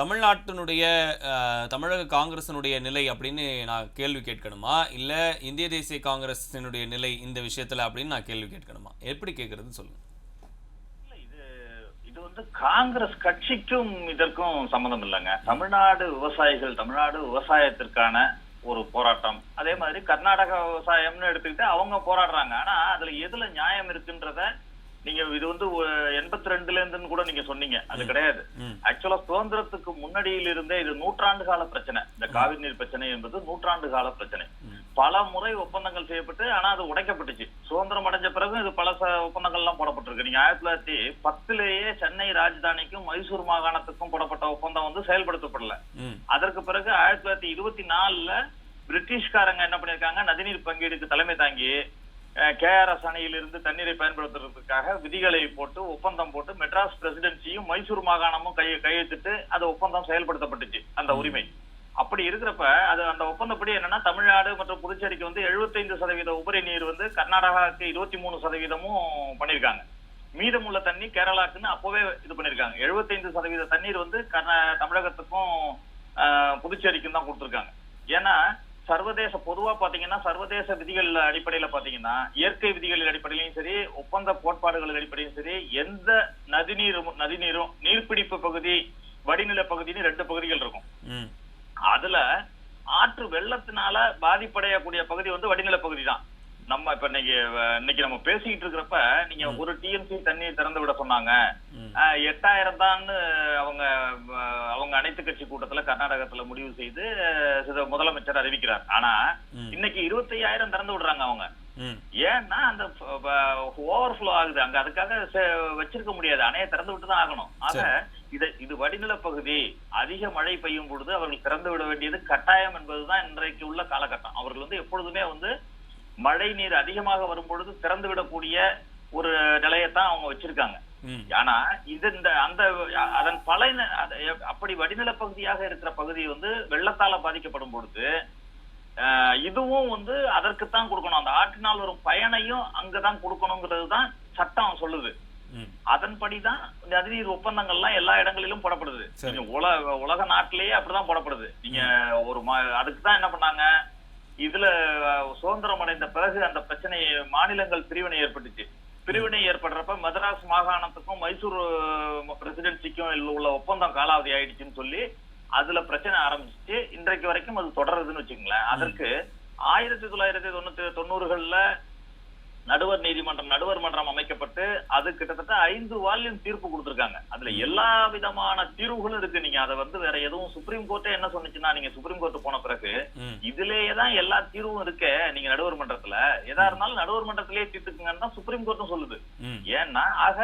தமிழ்நாட்டினுடைய தமிழக காங்கிரசினுடைய நிலை அப்படின்னு நான் கேள்வி கேட்கணுமா? இல்லை இந்திய தேசிய காங்கிரஸினுடைய நிலை இந்த விஷயத்துல அப்படின்னு நான் கேள்வி கேட்கணுமா? எப்படி கேட்கறது சொல்லுங்க. இது இது வந்து காங்கிரஸ் கட்சிக்கும் இதற்கும் சம்மந்தம் இல்லைங்க. தமிழ்நாடு விவசாயிகள் தமிழ்நாடு விவசாயத்திற்கான ஒரு போராட்டம். அதே மாதிரி கர்நாடக விவசாயம்னு எடுத்துக்கிட்டு அவங்க போராடுறாங்க. ஆனா அதுல எதுல நியாயம் இருக்குன்றத நீங்க இது வந்து எண்பத்தி ரெண்டுல இருந்துன்னு கூட நீங்க சொன்னீங்க. அது கிடையாது. ஆக்சுவலா சுதந்திரத்துக்கு முன்னாடியில் இருந்தே இது நூற்றாண்டு கால பிரச்சனை. இந்த காவிரி நீர் பிரச்சனை என்பது நூற்றாண்டு கால பிரச்சனை. பல முறை ஒப்பந்தங்கள் செய்யப்பட்டு ஆனா அது உடைக்கப்பட்டுச்சு. சுதந்திரம் அடைஞ்ச பிறகு இது பல ச- ஒப்பந்தங்கள் எல்லாம் போடப்பட்டிருக்கு. நீங்க ஆயிரத்தி தொள்ளாயிரத்தி பத்துலேயே சென்னை ராஜதானிக்கும் மைசூர் மாகாணத்துக்கும் போடப்பட்ட ஒப்பந்தம் வந்து செயல்படுத்தப்படல. அதற்கு பிறகு ஆயிரத்தி தொள்ளாயிரத்தி இருபத்தி நாலுல பிரிட்டிஷ்காரங்க என்ன பண்ணிருக்காங்க நதிநீர் பங்கீடுக்கு தலைமை தாங்கி கேஆர்எஸ் அணையிலிருந்து தண்ணீரை பயன்படுத்துறதுக்காக விதிகளை போட்டு ஒப்பந்தம் போட்டு மெட்ராஸ் பிரசிடென்சியும் மைசூர் மாகாணமும் கை கையெழுத்திட்டு அது ஒப்பந்தம் செயல்படுத்தப்பட்டுச்சு அந்த உரிமை. அப்படி இருக்கிறப்ப அது அந்த ஒப்பந்தப்படி என்னன்னா தமிழ்நாடு மற்றும் புதுச்சேரிக்கு வந்து 75% சதவீத உபரி நீர் வந்து கர்நாடகாவுக்கு இருபத்தி மூணு சதவீதமும் பண்ணிருக்காங்க மீதமுள்ள தண்ணி கேரளாக்குன்னு அப்பவே இது பண்ணிருக்காங்க 75% சதவீத தண்ணீர் வந்து தமிழகத்துக்கும் புதுச்சேரிக்கும் தான் கொடுத்துருக்காங்க. ஏன்னா சர்வதேச பொதுவா பாத்தீங்கன்னா சர்வதேச விதிகள் அடிப்படையில பாத்தீங்கன்னா இயற்கை விதிகளின் அடிப்படையிலும் சரி ஒப்பந்த கோட்பாடுகள் அடிப்படையிலும் சரி எந்த நதிநீரும் நதிநீரும் நீர்பிடிப்பு பகுதி வடிநில பகுதின்னு ரெண்டு பகுதிகள் இருக்கும். அதுல ஆற்று வெள்ளத்தினால பாதிப்படையக்கூடிய பகுதி வந்து வடிநில பகுதி தான் நம்ம இப்ப இன்னைக்கு இன்னைக்கு நம்ம பேசிக்கிட்டு இருக்கிறப்ப நீங்க ஒரு டிஎம்சி தண்ணி திறந்து விட சொன்னாங்க. எட்டாயிரம் தான் அவங்க அவங்க அனைத்து கட்சி கூட்டத்துல கர்நாடகத்துல முடிவு செய்து முதலமைச்சர் அறிவிக்கிறார். ஆனா. இன்னைக்கு இருபத்தையாயிரம் திறந்து விடுறாங்க அவங்க. ஏன்னா அந்த ஓவர்ஃப்ளோ ஆகுது. அங்க அதுக்காக வச்சிருக்க முடியாது. அணையை திறந்து விட்டு தான் ஆகணும். ஆக இது இது வடிநில பகுதி. அதிக மழை பெய்யும் பொழுது அவர்கள் திறந்து விட வேண்டியது கட்டாயம் என்பதுதான் இன்றைக்கு உள்ள காலகட்டம். அவர்கள் வந்து எப்பொழுதுமே வந்து மழை நீர் அதிகமாக வரும் பொழுது திறந்து விடக்கூடிய ஒரு நிலையத்தான் அவங்க வச்சிருக்காங்க. ஆனா இது இந்த அந்த அதன் எப்- அப்படி வடிநில பகுதியாக இருக்கிற பகுதி வந்து வெள்ளத்தால பாதிக்கப்படும் பொழுது இதுவும் வந்து அதற்குத்தான் கொடுக்கணும். அந்த ஆற்றினால் வரும் பயனையும் அங்கதான் கொடுக்கணுங்கிறது தான் சட்டம் சொல்லுது. அதன்படிதான் நதிநீர் ஒப்பந்தங்கள்லாம் எல்லா இடங்களிலும் போடப்படுது. உலக உலக நாட்டிலேயே அப்படிதான் போடப்படுது. நீங்க ஒரு அதுக்கு தான் என்ன பண்ணாங்க? இதுல சுதந்திரம் அடைந்த பிறகு அந்த பிரச்சனை மாநிலங்கள் பிரிவினை ஏற்பட்டுச்சு. பிரிவினை ஏற்படுறப்ப மதராஸ் மாகாணத்துக்கும் மைசூர் பிரசிடென்சிக்கும் உள்ள ஒப்பந்தம் காலாவதி ஆயிடுச்சுன்னு சொல்லி அதுல பிரச்சனை ஆரம்பிச்சு இன்றைக்கு வரைக்கும் அது தொடருதுன்னு வச்சுங்களேன் அதற்கு ஆயிரத்தி தொள்ளாயிரத்தி தொண்ணூத்தி தொண்ணூறுகள்ல நடுவர் நீதிமன்றம் நடுவர் மன்றம் அமைக்கப்பட்டு அது கிட்டத்தட்ட ஐந்து வால்யூம் தீர்ப்பு கொடுத்திருக்காங்க. அதுல எல்லா விதமான தீர்வுகளும் இருக்கு. நீங்க அதை வந்து வேற எதுவும் சுப்ரீம் கோர்ட்டே என்ன சொன்னுச்சுன்னா நீங்க சுப்ரீம் கோர்ட் போன பிறகு ம். இதுலயே தான் எல்லா தீர்வும் இருக்கே. நீங்க நடுவர் மன்றத்துல. எதா இருந்தாலும் நடுவர் மன்றத்திலேயே தீர்த்துக்குங்கன்னு தான் சுப்ரீம் கோர்ட்டும் சொல்லுது. ஏன்னா ஆக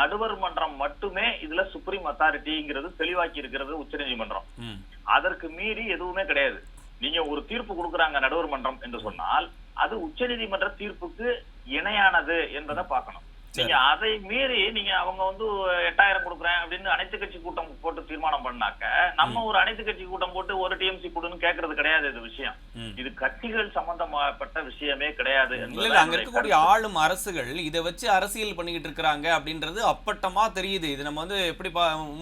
நடுவர் மன்றம் மட்டுமே இதுல சுப்ரீம் அத்தாரிட்டிங்கிறது தெளிவாக்கி இருக்கிறது உச்சநீதிமன்றம். ம். அதற்கு மீறி எதுவுமே கிடையாது. நீங்க ஒரு தீர்ப்பு கொடுக்குறாங்க நடுவர் மன்றம் என்று சொன்னால் அது உச்சநீதிமன்ற தீர்ப்புக்கு இணையானது என்பதை பார்க்கணும். நீங்க அதை மீறி நீங்க அவங்க வந்து எட்டாயிரம் கொடுக்குறேன் அப்படின்னு அனைத்து கட்சி கூட்டம் போட்டு தீர்மானம் பண்ணாக்க நம்ம ஒரு அனைத்து கட்சி கூட்டம் போட்டு ஒரு டிஎம்சி கொடுன்னு கேக்குறது கிடையாது இது விஷயம். இது கட்சிகள் சம்பந்தப்பட்ட விஷயமே கிடையாது இல்ல அங்க இருக்கக்கூடிய ஆளும் அரசுகள் இதை வச்சு அரசியல் பண்ணிக்கிட்டு இருக்கிறாங்க அப்படின்றது அப்பட்டமா தெரியுது. இது நம்ம வந்து எப்படி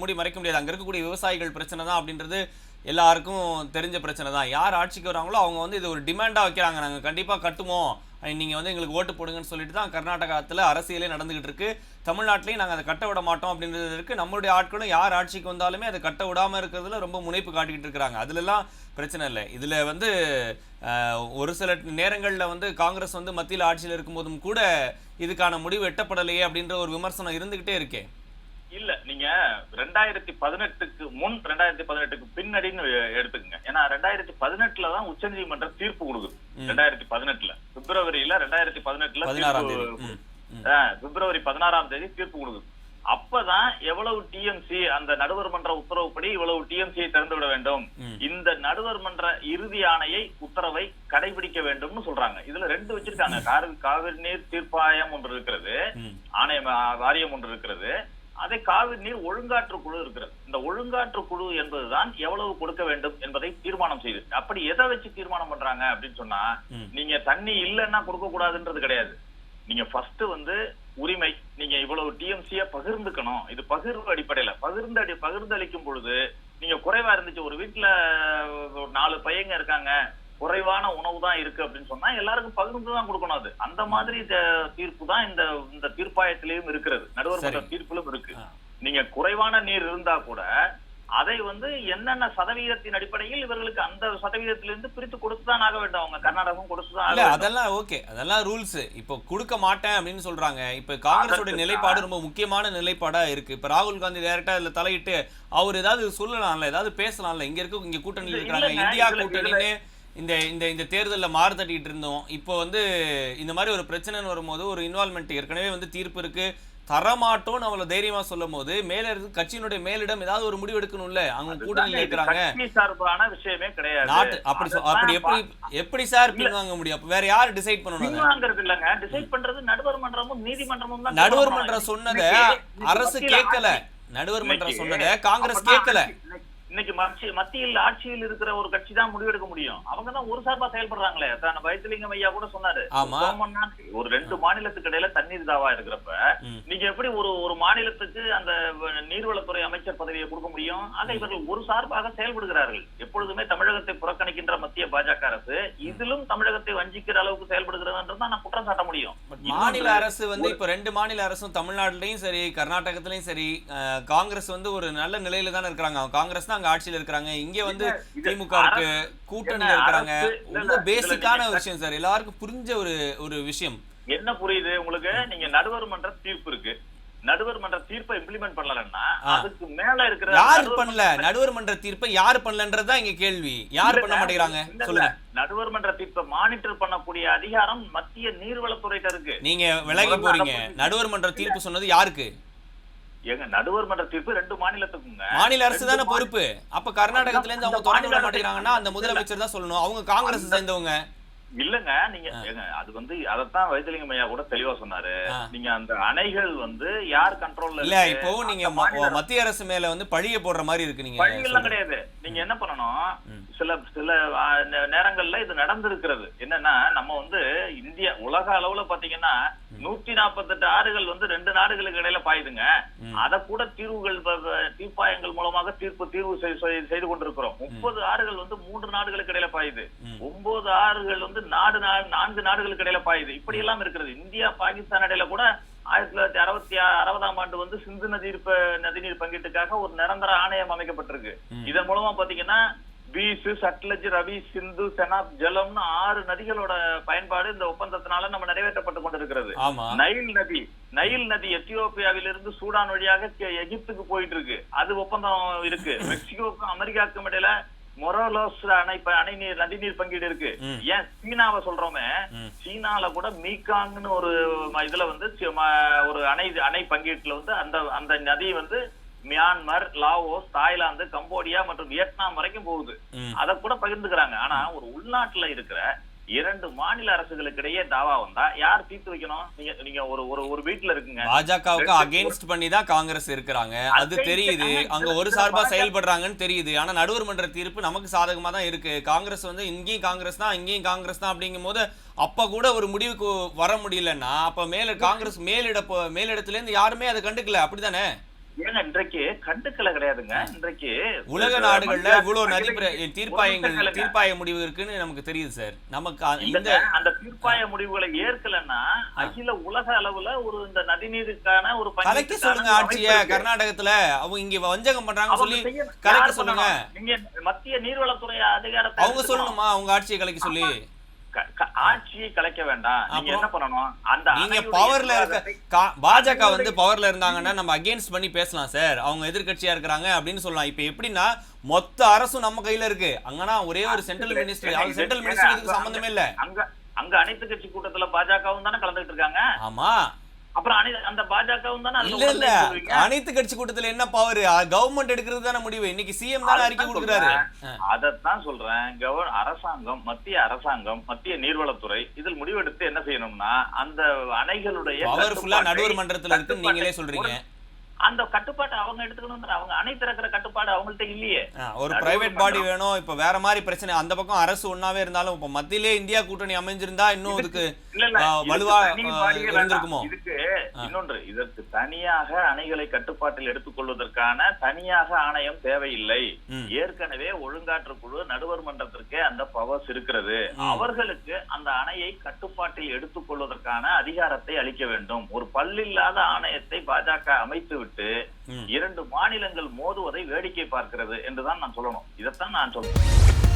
மூடி மறைக்க முடியாது. அங்க இருக்கக்கூடிய விவசாயிகள் பிரச்சனை தான் அப்படின்றது எல்லாருக்கும் தெரிஞ்ச பிரச்சனை தான். யார் ஆட்சிக்கு வராங்களோ அவங்க வந்து இது ஒரு டிமாண்டாக வைக்கிறாங்க. நாங்கள் கண்டிப்பாக கட்டுவோம். நீங்கள் வந்து எங்களுக்கு ஓட்டு போடுங்கன்னு சொல்லிட்டு தான் கர்நாடகத்தில் அரசியலே நடந்துகிட்டு இருக்கு. தமிழ்நாட்டிலையும் நாங்கள் அதை கட்ட விட மாட்டோம் அப்படின்றது இருக்குது நம்மளுடைய ஆட்களும் யார் ஆட்சிக்கு வந்தாலுமே அதை கட்ட விடாமல் இருக்கிறதுல ரொம்ப முனைப்பு காட்டிக்கிட்டு இருக்கிறாங்க. அதுலலாம் பிரச்சனை இல்லை. இதில் வந்து ஒரு சில நேரங்களில் வந்து காங்கிரஸ் வந்து மத்தியில் ஆட்சியில் இருக்கும்போதும் கூட இதுக்கான முடிவு எட்டப்படலையே அப்படின்ற ஒரு விமர்சனம் இருந்துக்கிட்டே இருக்கே. இல்ல நீங்க ரெண்டாயிரத்தி பதினெட்டுக்கு முன் ரெண்டாயிரத்தி பதினெட்டுக்கு பின்னாடின்னு எடுத்துக்கங்க. ஏன்னா ரெண்டாயிரத்தி பதினெட்டுல தான் உச்சநீதிமன்ற தீர்ப்பு கொடுக்குது. ரெண்டாயிரத்தி பதினெட்டுல. பிப்ரவரியில ரெண்டாயிரத்தி பதினெட்டுல பிப்ரவரி பதினாறாம் தேதி தீர்ப்பு கொடுக்குது. அப்பதான் எவ்வளவு டிஎம்சி அந்த நடுவர் மன்ற உத்தரவுப்படி இவ்வளவு டிஎம்சியை திறந்து விட வேண்டும். இந்த நடுவர் மன்ற இறுதி ஆணையை உத்தரவை கடைபிடிக்க வேண்டும்னு சொல்றாங்க. இதுல ரெண்டு வச்சிருக்காங்க. காவிரி காவிரி நீர் தீர்ப்பாயம் ஒன்று இருக்கிறது. ம். ஆணையம் ஆ, வாரியம் ஒன்று இருக்கிறது. அதே காவிரி நீர் ஒழுங்காற்று குழு இருக்கிறது. இந்த ஒழுங்காற்று குழு என்பதுதான் எவ்வளவு கொடுக்க வேண்டும் என்பதை தீர்மானம் செய்து. அப்படி எதை வச்சு தீர்மானம் பண்றாங்க அப்படின்னு சொன்னா. நீங்க தண்ணி இல்லைன்னா கொடுக்க கூடாதுன்றது கிடையாது. நீங்க ஃபர்ஸ்ட் வந்து உரிமை நீங்க இவ்வளவு டிஎம்சிய பகிர்ந்துக்கணும். இது பகிர்வு அடிப்படையில. பகிர்ந்து அடி பகிர்ந்து அளிக்கும் பொழுது நீங்க குறைவா இருந்துச்சு. ஒரு வீட்டுல நாலு பையங்க இருக்காங்க. குறைவான உணவு தான் இருக்கு அப்படின்னு சொன்னா எல்லாருக்கும் பகிர்ந்து தான் கொடுக்கணும் அது. அந்த மாதிரி தீர்ப்பு தான் இந்த இந்த தீர்ப்பாயத்திலையும் இருக்கிறது. நடுவர் மன்ற. தீர்ப்பிலும் இருக்கு. நீங்க குறைவான நீர் இருந்தா கூட அதை வந்து என்னென்ன சதவீதத்தின் அடிப்படையில் இவர்களுக்கு அந்த சதவீதத்திலிருந்து பிரித்து கொடுத்துதான் ஆக வேண்டும். அவங்க கர்நாடகம் கொடுத்துதான் அதெல்லாம் ஓகே. அதெல்லாம் ரூல்ஸ். இப்போ கொடுக்க மாட்டேன் அப்படின்னு சொல்றாங்க. இப்போ காங்கிரஸோட நிலைப்பாடு ரொம்ப முக்கியமான நிலைப்பாடா இருக்கு. இப்போ ராகுல் காந்தி டைரக்டா இதுல தலையிட்டு அவர் ஏதாவது சொல்லலாம்ல ஏதாவது பேசலாம்ல. இங்க இருக்க இங்க இல்ல, இருக்கிறாங்க. இந்தியா கூட்டணின்னு இந்த இந்த இந்த தேர்தலில் மாறு தட்டிட்டு இருந்தோம். இப்போ வந்து இந்த மாதிரி ஒரு பிரச்சனைன்னு வரும்போது ஒரு இன்வால்மெண்ட் ஏற்கனவே வந்து தீர்ப்பு இருக்கு. தரமாட்டோம்னு அவளை தைரியமா சொல்லும் போது மேல இருந்து கட்சியினுடைய மேலிடம் ஏதாவது ஒரு முடிவு எடுக்கணும்ல? அவங்க இது இருக்கிறாங்க. சார்பான விஷயமே கிடையாது. நாட்டு அப்படி அப்படி எப்படி எப்படி சார் பின்வாங்க முடியும்? அப்ப வேற யார் டிசைட் பண்ணணும் அதை? பின்வாங்கிறது இல்லங்க. டிசைட் பண்றது நடுவர் மன்றமும் நீதிமன்றமும் தான் நடுவர். மன்றம் சொன்னதை அரசு கேட்கல. நடுவர் மன்றம் சொன்னதை காங்கிரஸ் கேட்கல. இன்னைக்கு- இன்னைக்கு மத்திய- மத்தியில் ஆட்சியில் இருக்கிற ஒரு கட்சி தான் முடிவெடுக்க முடியும். அவங்க தான் ஒரு சார்பா செயல்படுறாங்களே. தான வைத்திலிங்கம் ஐயா கூட சொன்னாரு. ஒரு ரெண்டு மாநிலத்துக்கு இடையில தண்ணீர் தாவா இருக்கிறப்ப. நீங்க எப்படி ஒரு ஒரு மாநிலத்துக்கு அந்த நீர்வளத்துறை அமைச்சர் பதவியை கொடுக்க முடியும்? ஆக இவர்கள் ஒரு சார்பாக செயல்படுகிறார்கள். எப்பொழுதுமே தமிழகத்தை புறக்கணிக்கின்ற மத்திய பாஜக அரசு இதிலும் தமிழகத்தை வஞ்சிக்கிற அளவுக்கு செயல்படுகிறதுன்றது தான் நான் குற்றம் சாட்ட முடியும். மாநில அரசு வந்து இப்ப ரெண்டு மாநில அரசும் தமிழ்நாட்டிலையும் சரி கர்நாடகத்திலயும் சரி காங்கிரஸ் வந்து ஒரு நல்ல நிலையில தானே இருக்கிறாங்க. காங்கிரஸ் தான் அங்க ஆட்சியில இருக்கிறாங்க. இங்க வந்து திமுக இருக்கு கூட்டணியில இருக்கிறாங்க. ரொம்ப பேசிக்கான விஷயம் சார் எல்லாருக்கும் புரிஞ்ச ஒரு ஒரு விஷயம். என்ன புரியுது? உங்களுக்கு நீங்க நடுவர் மன்ற தீர்ப்பு இருக்கு. நடுவர் மன்ற தீர்ப்பை இம்ப்ளிமெண்ட் பண்ணலன்னா. அதுக்கு மேல இருக்கிற யாரு பண்ணல? நடுவர் மன்ற தீர்ப்பை யாரு பண்ணலன்றதுதான் இங்க கேள்வி. யார் பண்ண மாட்டேங்கிறாங்க. சொல்லுங்க. நடுவர் மன்ற தீர்ப்பை மானிட்டர் பண்ணக்கூடிய அதிகாரம் மத்திய நீர்வளத்துறையிட்ட இருக்கு. நீங்க விலகி போறீங்க. நடுவர் மன்ற தீர்ப்பு சொன்னது யாருக்கு? எங்க நடுவர் மன்ற தீர்ப்பு ரெண்டு மாநிலத்துக்குங்க. மாநில அரசு தானே பொறுப்பு. அப்ப கர்நாடகத்துல இருந்து அவங்க தொடர்ந்து விட மாட்டேங்கிறாங்கன்னா அந்த முதலமைச்சர் தான் சொல்லணும். அவங்க காங்கிரஸ் சேர்ந்தவங்க. இல்லங்க நீங்க ஏங்க, அது வந்து அதத்தான் வைத்திலிங்கம் ஐயா கூட தெளிவா சொன்னாரு. நீங்க அந்த அணைகள் வந்து யார் கண்ட்ரோல்ல இல்ல இப்போ நீங்க மத்திய அரசு மேல வந்து பழிய போடுற மாதிரி இருக்கு நீங்க பள்ளிகள்லாம் சொல்றது. கிடையாது. நீங்க என்ன பண்ணணும். சில சில நேரங்கள்ல இது நடந்திருக்கிறது. என்னன்னா நம்ம வந்து இந்தியா உலக அளவுல பாத்தீங்கன்னா நூத்தி நாற்பத்தெட்டு ஆறுகள் வந்து ரெண்டு நாடுகளுக்கு இடையில பாயுதுங்க. அத கூட தீர்வுகள் தீர்ப்பாயங்கள் மூலமாக தீர்ப்பு தீர்வு செய்- செய்- செய்து கொண்டிருக்கிறோம். முப்பது ஆறுகள் வந்து மூன்று நாடுகளுக்கு இடையில பாயுது. ஒன்பது ஆறுகள் வந்து நாடு நான்கு நாடுகளுக்கு இடையில பாயுது. இப்படி எல்லாம் இருக்கிறது. இந்தியா பாகிஸ்தான் இடையில கூட ஆயிரத்தி தொள்ளாயிரத்தி அறுபத்தி அறுபதாம் ஆண்டு வந்து சிந்து நதிநீர் ப- நதிநீர் பங்கீட்டுக்காக ஒரு நிரந்தர ஆணையம் அமைக்கப்பட்டிருக்கு. இதன் மூலமா பாத்தீங்கன்னா பீசு சட்லஜ் ரவி சிந்து செனாப் ஜலம்னு ஆறு நதிகளோட பயன்பாடு இந்த ஒப்பந்தத்தினால நம்ம நிறைவேற்றப்பட்டு கொண்டிருக்கிறது. நைல் நதி. நைல் நதி எத்தியோப்பியாவிலிருந்து சூடான் வழியாக எகிப்துக்கு போயிட்டு இருக்கு அது ஒப்பந்தம் இருக்கு. மெக்சிகோக்கும் அமெரிக்காவுக்கும் இடையில மொரோலோஸ் அணை அணை நீர் நதி நீர் பங்கீடு இருக்கு. ஏன் சீனாவை சொல்றோமே. சீனால கூட மீகாங்னு ஒரு இதுல வந்து ஒரு அணை அணை பங்கீட்டுல வந்து அந்த அந்த நதி வந்து மியான்மர் லாவோஸ் தாய்லாந்து கம்போடியா மற்றும் வியட்நாம் வரைக்கும் போகுது. அத கூட பகிர்ந்துக்கிறாங்க. ஆனா ஒரு உள்நாட்டுல இருக்கிற இரண்டு மாநில அரசுகளுக்கு இடையே தாவா வந்தா யார் தீர்த்து வைக்கணும்? நீங்க நீங்க ஒரு ஒரு ஒரு வீட்டுல இருக்குங்க. பாஜகவுக்கு அகைன்ஸ்ட் பண்ணி தான் காங்கிரஸ் இருக்கிறாங்க. அது தெரியுது. அங்க ஒரு சார்பா செயல்படுறாங்கன்னு தெரியுது. ஆனா நடுவர் மன்ற தீர்ப்பு நமக்கு சாதகமா தான் இருக்கு. காங்கிரஸ் வந்து இங்கேயும் காங்கிரஸ் தான் இங்கேயும் காங்கிரஸ் தான் அப்படிங்கும் போது அப்ப கூட ஒரு முடிவுக்கு வர முடியலன்னா அப்ப மேல காங்கிரஸ் மேலிட மேலிடத்துல இருந்து யாருமே அதை கண்டுக்கல. அப்படிதானே ஏங்க இன்றைக்கு கண்டுக்கல கிடையாதுங்க இன்றைக்கு உலக நாடுகள்ல இவ்வளவு நதி தீர்ப்பாயங்கள். தீர்ப்பாய முடிவு இருக்குன்னு நமக்கு தெரியுது சார் நமக்கு இந்த அந்த தீர்ப்பாய முடிவுகளை ஏற்கலன்னா அகில உலக அளவுல ஒரு இந்த நதிநீருக்கான ஒரு கலைக்க சொல்லுங்க ஆட்சிய. கர்நாடகத்துல அவங்க இங்க வஞ்சகம் பண்றாங்க சொல்லி. கலைக்க சொல்லுங்க? நீங்க மத்திய நீர்வளத்துறை அதிகாரத்தை அவங்க. சொல்லணுமா அவங்க ஆட்சியை கலைக்க சொல்லி ஆட்சியை கலைக்க வேண்டாம். நீங்க? என்ன பண்ணணும்? அந்த நீங்க பவர்ல இருக்க பாஜக வந்து பவர்ல இருந்தாங்கன்னா நம்ம அகைன்ஸ்ட் பண்ணி பேசலாம் சார் அவங்க எதிர்க்கட்சியா இருக்கிறாங்க அப்படின்னு சொல்லலாம். இப்ப எப்படின்னா மொத்த அரசும் நம்ம கையில இருக்கு. அங்கன்னா ஒரே ஒரு சென்ட்ரல் மினிஸ்டர் சென்ட்ரல் மினிஸ்டர் சம்பந்தமே இல்ல. அங்க அங்க அனைத்து கட்சி கூட்டத்துல பாஜகவும் தானே கலந்துட்டு இருக்காங்க? ஆமா. அனைத்து கட்சி கூட்டத்துல என்ன பவர் கவர்மெண்ட் எடுக்கிறது தானே முடிவு. இன்னைக்கு சிஎம் தானே அறிக்கை கொடுக்குறாரு. அதைத்தான் சொல்றேன். கவர் அரசாங்கம் மத்திய அரசாங்கம் மத்திய நீர்வளத்துறை இதில் முடிவெடுத்து என்ன செய்யணும்னா அந்த அணைகளுடைய பவர்ஃபுல்லா கட்டுப்பாட்டை- நடுவர் மன்றத்துல இருக்குன்னு நீங்களே சொல்றீங்க. அந்த கட்டுப்பாட்டை அவங்க எடுத்துக்கணும் அவங்க அணை திறக்கிற கட்டுப்பாடு அவங்கள்ட்ட இல்லையே ஒரு பிரைவேட் பாடி. வேணும் இப்ப வேற மாதிரி பிரச்சனை அந்த பக்கம் அரசு ஒன்னாவே இருந்தாலும் இப்ப மத்தியிலே இந்தியா கூட்டணி அமைஞ்சிருந்தா இன்னும் இதுக்கு வலுவா. இருந்திருக்குமோ இதுக்கு இன்னொன்று இதற்கு தனியாக அணைகளை கட்டுப்பாட்டில் எடுத்துக் கொள்வதற்கான தனியாக ஆணையம் தேவையில்லை. ஏற்கனவே ஒழுங்காற்று குழு நடுவர் மன்றத்திற்கே அந்த பவர்ஸ் இருக்கிறது அவர்களுக்கு அந்த அணையை கட்டுப்பாட்டில் எடுத்துக் கொள்வதற்கான அதிகாரத்தை அளிக்க வேண்டும் ஒரு பல்லில்லாத ஆணையத்தை பாஜக அமைத்துவிட்டு ம். இரண்டு மாநிலங்கள் மோதுவதை வேடிக்கை பார்க்கிறது என்றுதான் நான் சொல்லணும் இதைத்தான் நான் சொல்றேன்